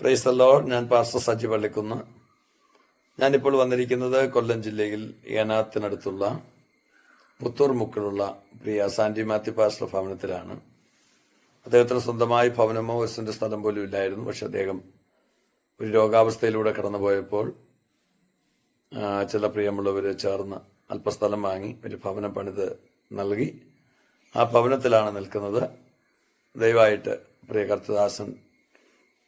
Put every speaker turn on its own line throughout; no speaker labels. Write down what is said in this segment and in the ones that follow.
Price അല്ലോ ഞാൻ pastor Saji Pallikkunnu ഞാനിപ്പോൾ വന്നിരിക്കുന്നത് കൊല്ലം ജില്ലയിൽ ഏനാത്തിനടുത്തുള്ള പുത്തൂർ മുക്കിലുള്ള പ്രിയ സാന്റി മാത്യു പാസ്റ്റർ ഭവനത്തിലാണ്. അദ്ദേഹത്തിന് സ്വന്തമായി ഭവനമോ സെന്റ് സ്ഥലം പോലും ഇല്ലായിരുന്നു. പക്ഷെ അദ്ദേഹം ഒരു രോഗാവസ്ഥയിലൂടെ കടന്നുപോയപ്പോൾ ചില പ്രിയമുള്ളവർ ചേർന്ന് അല്പസ്ഥലം വാങ്ങി ഒരു ഭവനം പണിത് നൽകി. ആ ഭവനത്തിലാണ് നിൽക്കുന്നത്. ദയവായിട്ട് പ്രിയ കർത്തദാസൻ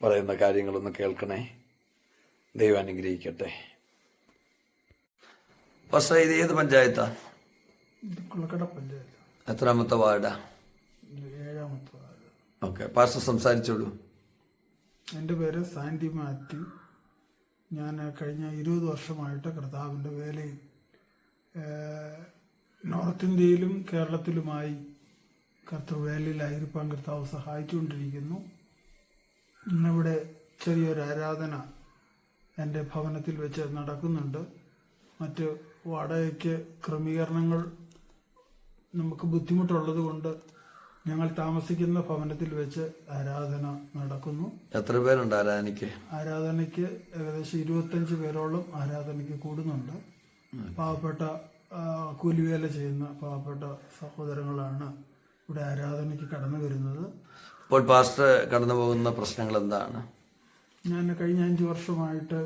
പറയുന്ന കാര്യങ്ങളൊന്ന് കേൾക്കണേ. ദൈവം അനുഗ്രഹിക്കട്ടെ. പക്ഷേ ഇത് ഏത് പഞ്ചായത്താ? എത്രാമത്തെ വാർഡാ? ഓക്കെ പാസ്റ്റർ സംസാരിച്ചോളൂ.
എന്റെ പേര് സാൻഡി മാത്യു. ഞാൻ കഴിഞ്ഞ ഇരുപത് വർഷമായിട്ട് കർത്താവിന്റെ വേലയിൽ നോർത്ത് ഇന്ത്യയിലും കേരളത്തിലുമായി കർത്തൃവേലയിലായിരിക്കാൻ കർത്താവ് സഹായിച്ചുകൊണ്ടിരിക്കുന്നു. ഇന്നിവിടെ ചെറിയൊരു ആരാധന എന്റെ ഭവനത്തിൽ വെച്ച് നടക്കുന്നുണ്ട്. മറ്റ് വാടകയ്ക്ക് ക്രമീകരണങ്ങൾ നമുക്ക് ബുദ്ധിമുട്ടുള്ളത് കൊണ്ട് ഞങ്ങൾ താമസിക്കുന്ന ഭവനത്തിൽ വെച്ച് ആരാധന നടക്കുന്നു.
എത്ര പേരുണ്ട് ആരാധനയ്ക്ക്?
ആരാധനയ്ക്ക് ഏകദേശം ഇരുപത്തഞ്ച് പേരോളം ആരാധനയ്ക്ക് കൂടുന്നുണ്ട്. പാവപ്പെട്ട കൂലിവേല ചെയ്യുന്ന പാവപ്പെട്ട സഹോദരങ്ങളാണ് ഇവിടെ ആരാധനയ്ക്ക് കടന്നു വരുന്നത്.
ഇപ്പോൾ പാസ്റ്റർ കടന്നു പോകുന്ന പ്രശ്നങ്ങൾ എന്താണ്?
ഞാൻ കഴിഞ്ഞ അഞ്ച് വർഷമായിട്ട്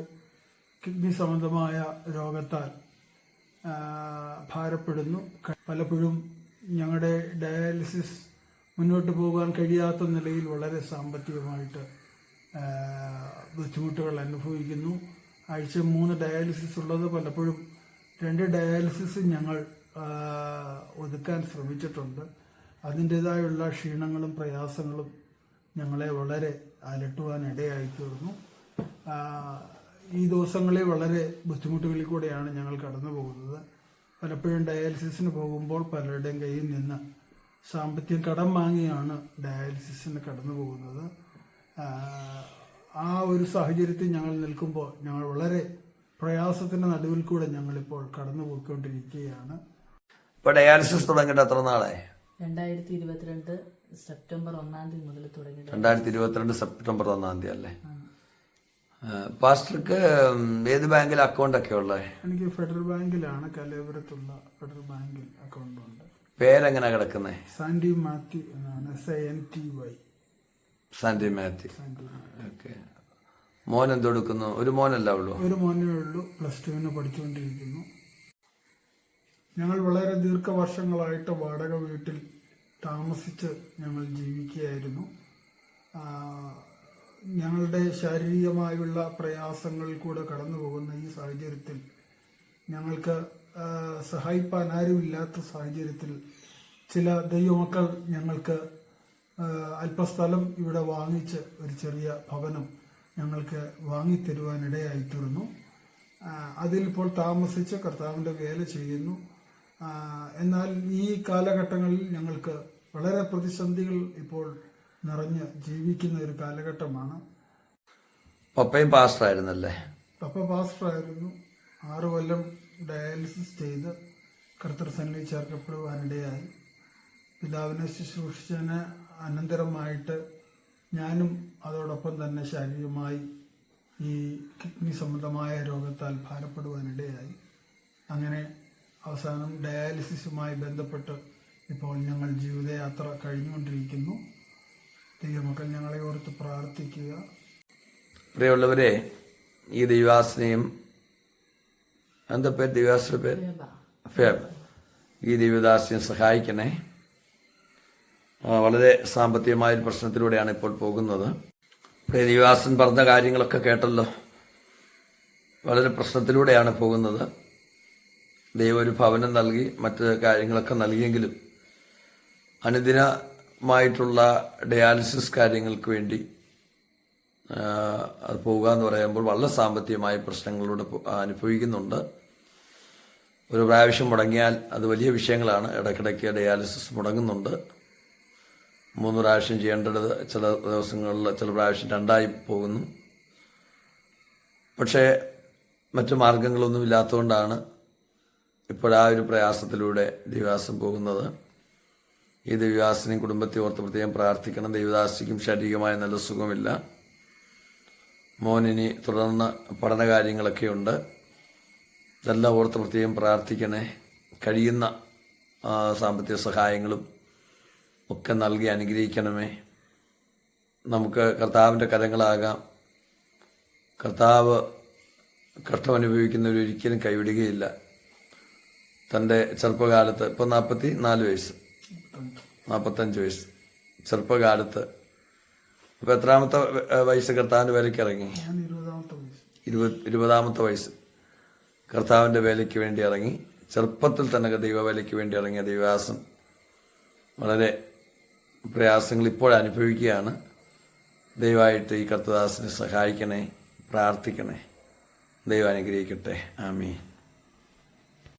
കിഡ്നി സംബന്ധമായ രോഗത്താൽ ഭാരപ്പെടുന്നു. പലപ്പോഴും ഞങ്ങളുടെ ഡയാലിസിസ് മുന്നോട്ട് പോകാൻ കഴിയാത്ത നിലയിൽ വളരെ സാമ്പത്തികമായിട്ട് ബുദ്ധിമുട്ടുകൾ അനുഭവിക്കുന്നു. ആഴ്ച മൂന്ന് ഡയാലിസിസ് ഉള്ളത് പലപ്പോഴും രണ്ട് ഡയാലിസിസ് ഞങ്ങൾ ഒതുക്കാൻ ശ്രമിച്ചിട്ടുണ്ട്. അതിന്റെതായുള്ള ക്ഷീണങ്ങളും പ്രയാസങ്ങളും ഞങ്ങളെ വളരെ അലട്ടുവാൻ ഇടയായി തീർന്നു ഈ ദിവസങ്ങളിൽ വളരെ ബുദ്ധിമുട്ടുകളിൽ കൂടെയാണ് ഞങ്ങൾ കടന്നു പോകുന്നത് പലപ്പോഴും ഡയാലിസിസിന് പോകുമ്പോൾ പലരുടെയും കയ്യിൽ നിന്ന് സാമ്പത്തികം കടം വാങ്ങിയാണ് ഡയാലിസിസിന് കടന്നു പോകുന്നത് ആ, ഒരു സാഹചര്യത്തിൽ ഞങ്ങൾ നിൽക്കുമ്പോൾ ഞങ്ങൾ വളരെ പ്രയാസത്തിന്റെ നടുവിൽ കൂടെ ഞങ്ങളിപ്പോൾ കടന്നു പോയിക്കൊണ്ടിരിക്കുകയാണ്
ഇപ്പൊ ഡയാലിസിസ് തുടങ്ങിയിട്ട് എത്ര നാളായി?
രണ്ടായിരത്തി ഇരുപത്തിരണ്ട് സെപ്റ്റംബർ ഒന്നാം തീയതി മുതൽ തുടങ്ങിയത്.
രണ്ടായിരത്തി ഇരുപത്തിരണ്ട് സെപ്റ്റംബർ ഒന്നാം തീയതി അല്ലേ? പാസ്റ്റർക്ക് ഏത് ബാങ്കിൽ അക്കൗണ്ട് ഒക്കെ ഉള്ളത്
എനിക്ക് ഫെഡറൽ ബാങ്കിലാണ് കലേപുരത്തുള്ള ഫെഡറൽ ബാങ്കിൽ അക്കൗണ്ട് ഉണ്ട്.
പേരെങ്ങനെ കിടക്കുന്നത്
സാൻഡി മാത്യു എന്നാണ്. S I N T Y
Sandy Mathew. Okay. മോൻ എന്തെടുക്കുന്നു ഒരു മോനല്ല ഉള്ളൂ?
ഒരു മോനേ ഉള്ളൂ. പ്ലസ് ടുവിന് പഠിച്ചുകൊണ്ടിരിക്കുന്നു. ഞങ്ങൾ വളരെ ദീർഘവർഷങ്ങളായിട്ട് വാടക വീട്ടിൽ താമസിച്ച് ഞങ്ങൾ ജീവിക്കുകയായിരുന്നു. ഞങ്ങളുടെ ശാരീരികമായുള്ള പ്രയാസങ്ങളിൽ കൂടെ കടന്നു പോകുന്ന ഈ സാഹചര്യത്തിൽ ഞങ്ങൾക്ക് സഹായിപ്പാൻ ആരുമില്ലാത്ത സാഹചര്യത്തിൽ ചില ദൈവമക്കൾ ഞങ്ങൾക്ക് അല്പസ്ഥലം ഇവിടെ വാങ്ങിച്ച് ഒരു ചെറിയ ഭവനം ഞങ്ങൾക്ക് വാങ്ങിത്തരുവാനിടയായിത്തീർന്നു അതിലിപ്പോൾ താമസിച്ച് കർത്താവിന്റെ വേല ചെയ്യുന്നു. എന്നാൽ ഈ കാലഘട്ടങ്ങളിൽ ഞങ്ങൾക്ക് വളരെ പ്രതിസന്ധികൾ ഇപ്പോൾ നിറഞ്ഞ് ജീവിക്കുന്ന ഒരു കാലഘട്ടമാണ്.
പപ്പയും പാസ്റ്റർ ആയിരുന്നല്ലേ
പപ്പ പാസ്റ്ററായിരുന്നു. ആറു കൊല്ലം ഡയാലിസിസ് ചെയ്ത് കർത്തൃസന്നിധി ചേർക്കപ്പെടുവാനിടയായി. പിതാവിനെ ശുശ്രൂഷിച്ചതിന് അനന്തരമായിട്ട് ഞാനും അതോടൊപ്പം തന്നെ ശാരീരികമായി ഈ കിഡ്നി സംബന്ധമായ രോഗത്താൽ ഭാരപ്പെടുവാനിടയായി. അങ്ങനെ അവസാനം ഡയാലിസിസുമായി ബന്ധപ്പെട്ട് ഇപ്പോൾ ഞങ്ങൾ ജീവിതയാത്ര കഴിഞ്ഞുകൊണ്ടിരിക്കുന്നു. ദൈവമക്കൾ ഞങ്ങളെ ഓർത്ത് പ്രാർത്ഥിക്കുക.
പ്രിയമുള്ളവരെ ഈ ദൈവാസനെയും എന്താ പേര്? ദൈവാസിന്റെ പേര്? ഫേബ് ഈ ദൈവദാസിനെ സഹായിക്കണേ. വളരെ സാമ്പത്തികമായ ഒരു പ്രശ്നത്തിലൂടെയാണ് ഇപ്പോൾ പോകുന്നത്. പ്രിയ ദൈവാസൻ പറഞ്ഞ കാര്യങ്ങളൊക്കെ കേട്ടല്ലോ. വളരെ പ്രശ്നത്തിലൂടെയാണ് പോകുന്നത്. ദൈവം ഒരു ഭവനം നൽകി മറ്റ് കാര്യങ്ങളൊക്കെ നൽകിയെങ്കിലും അനുദിനമായിട്ടുള്ള ഡയാലിസിസ് കാര്യങ്ങൾക്ക് വേണ്ടി അത് പോവുക എന്ന് പറയുമ്പോൾ വളരെ സാമ്പത്തികമായ പ്രശ്നങ്ങളിലൂടെ അനുഭവിക്കുന്നുണ്ട്. ഒരു പ്രാവശ്യം മുടങ്ങിയാൽ അത് വലിയ വിഷയങ്ങളാണ്. ഇടയ്ക്കിടയ്ക്ക് ഡയാലിസിസ് മുടങ്ങുന്നുണ്ട്. മൂന്ന് പ്രാവശ്യം ചെയ്യേണ്ടത് ചില ദിവസങ്ങളിൽ ചില പ്രാവശ്യം രണ്ടായി പോകുന്നു. പക്ഷേ മറ്റു മാർഗങ്ങളൊന്നും ഇല്ലാത്തതുകൊണ്ടാണ് ഇപ്പോൾ ആ ഒരു പ്രയാസത്തിലൂടെ ദേവദാസം പോകുന്നത്. ഈ ദേവദാസിനെയും കുടുംബത്തെ ഓർത്ത് പ്രത്യേകം പ്രാർത്ഥിക്കണം. ദൈവദാസിക്കും ശാരീരികമായ നല്ല സുഖമില്ല. മോനിനി തുടർന്ന് പഠന കാര്യങ്ങളൊക്കെ ഉണ്ട്. ഇതെല്ലാം ഓർത്ത് പ്രത്യേകം പ്രാർത്ഥിക്കണേ. കഴിയുന്ന സാമ്പത്തിക സഹായങ്ങളും ഒക്കെ നൽകി അനുഗ്രഹിക്കണമേ. നമുക്ക് കർത്താവിന്റെ കരങ്ങളാകാം. കർത്താവ് കഷ്ടം അനുഭവിക്കുന്നവർ ഒരിക്കലും കൈവിടുകയില്ല. തന്റെ ചെറുപ്പകാലത്ത് ഇപ്പോൾ നാൽപ്പത്തി നാല് വയസ്സ്. നാൽപ്പത്തഞ്ച് വയസ്സ്. ചെറുപ്പകാലത്ത്. ഇപ്പോൾ എത്രാമത്തെ വയസ്സ് കർത്താവിന്റെ വേലയ്ക്ക് ഇറങ്ങി? ഇരുപത് ഇരുപതാമത്തെ വയസ്സ്. കർത്താവിന്റെ വേലയ്ക്ക് വേണ്ടി ഇറങ്ങി. ചെറുപ്പത്തിൽ തന്നെ ദൈവവേലയ്ക്ക് വേണ്ടി ഇറങ്ങിയ ദൈവാസം വളരെ പ്രയാസങ്ങൾ ഇപ്പോൾ അനുഭവിക്കുകയാണ്. ദയവായിട്ട് ഈ കർത്തദാസിനെ സഹായിക്കണേ പ്രാർത്ഥിക്കണേ. ദൈവം അനുഗ്രഹിക്കട്ടെ. ആമീൻ.